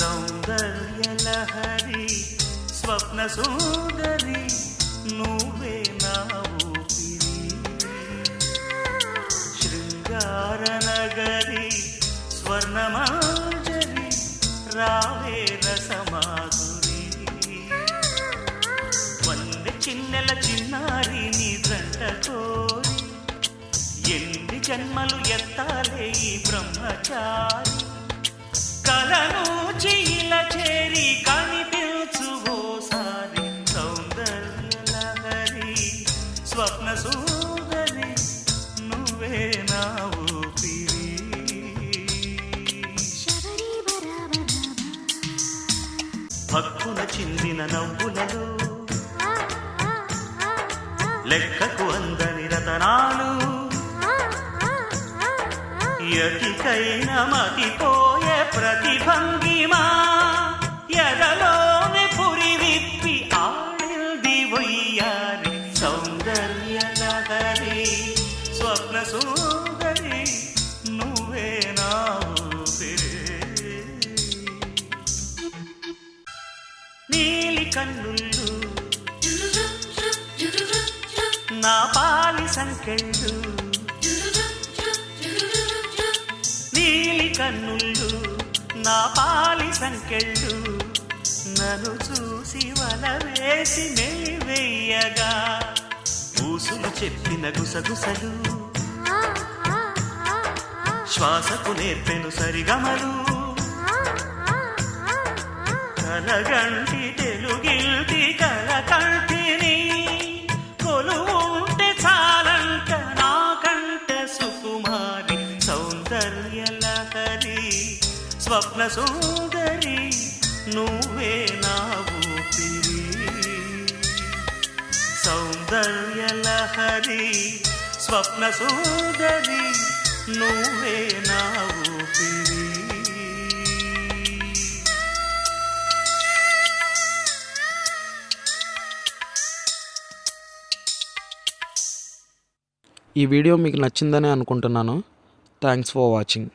సౌందర్యలహరి స్వప్న సోదరి నువ్వే నా ఊపిరి. శృంగార నగరి స్వర్ణమాజరి రావే రసమాధురి. వంద చిన్నెల చిన్నారి నీ జంట ఎన్ని జన్మలు ఎత్తాలే ఈ బ్రహ్మచారి. కలను చీల చేరి కనిపించు ఓసారి సౌందర్య లహరి స్వప్న సుందరి నువ్వే నా ఊపిరి. భక్కున చిందిన నవ్వులలో లెక్కకు అందని రతనాలు. ఎటికైన మతిపోయే ప్రతిభంగిమా ఎదలోని పురి విప్పి ఆడింది వయ్యారి సౌందర్య లహరి స్వప్న సుందరి నువ్వే నా నీలి కన్నుళ్ళు నా పాలి సంకెళ్ళు. నీలి కన్నుళ్ళు నా పాలి సంకెళ్ళు నన్ను చూసి వల వేసి మెలివెయ్యగా పూసులు చెప్పిన గుసగుసలు శ్వాసకు నేర్పెను సరిగమలు. కలగంటి తెలుగిల్టి కలకంటిని కొలువుంటే చాలంట నాకంట సుకుమారి సౌందర్య లహరి స్వప్న సుందరి నువ్వే నా ఊపిరి. సౌందర్య లహరి స్వప్న సుందరి నువ్వే నా ఊపిరి. ఈ వీడియో మీకు నచ్చిందని అనుకుంటున్నాను. Thanks for watching